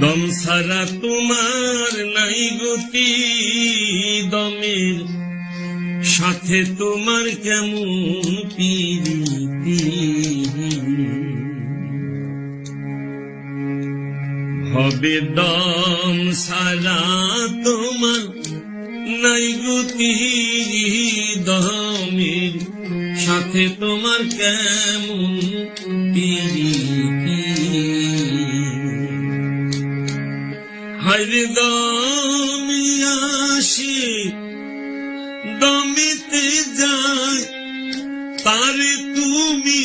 দম সারা তোমার নাই গতি দমের। সাথে তোমার কেমন পিরিতি? হবে দম সারা তোমার নাই গতি দমের। সাথে তোমার কেমন পিরিতি? হরে দমি আসে দমিতে যায়, তারে তুমি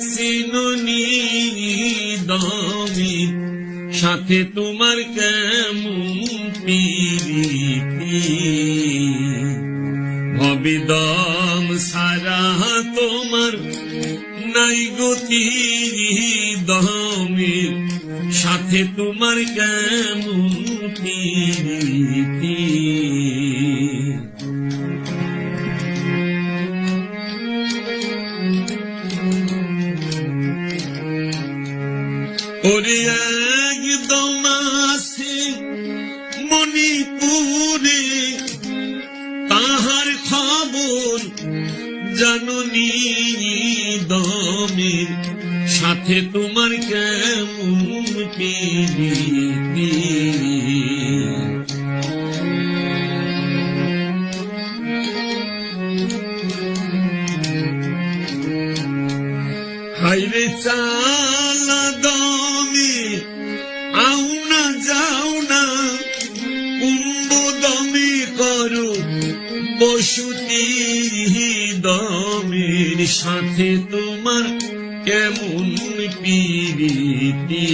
সিননি দমি। সাথে তোমার কেমন পিরিতি? হবে দম সারা তোমার নাই গতি দমের। সাথে তোমার প্রীতি ওরে একদম আসে মণিপুরে তাহার খবর জাননি দমের। সাথে তোমার কেমন পিরিতি হাইরে চালা দমে, আউ না যাও না, কুম্ভ দমে করো, বসুতি দমের সাথে তোমার কেমন পিরিতি?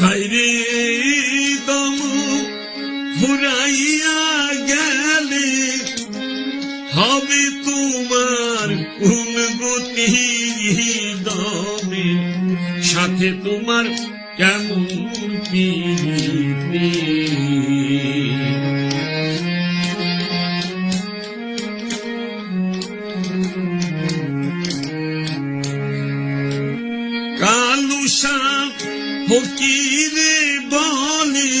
হাইরে দম ফুরাইয়া গেলে হবে তোমার কোন গতি? সাথে তোমার কেমন কালুষা ফকিরে বলে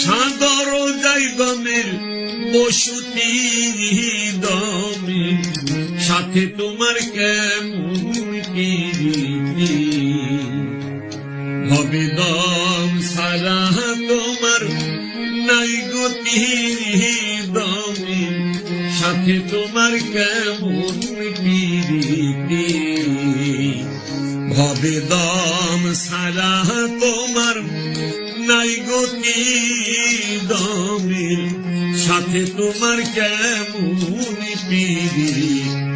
সাদর জায়গমের বসুতি দমে সাথে তোমার কেমন সাথে তোমার কেমন পিরিতি ভবে দম সারা তোমার নাই গতি দমের? সাথে তোমার কেমন পিরিতি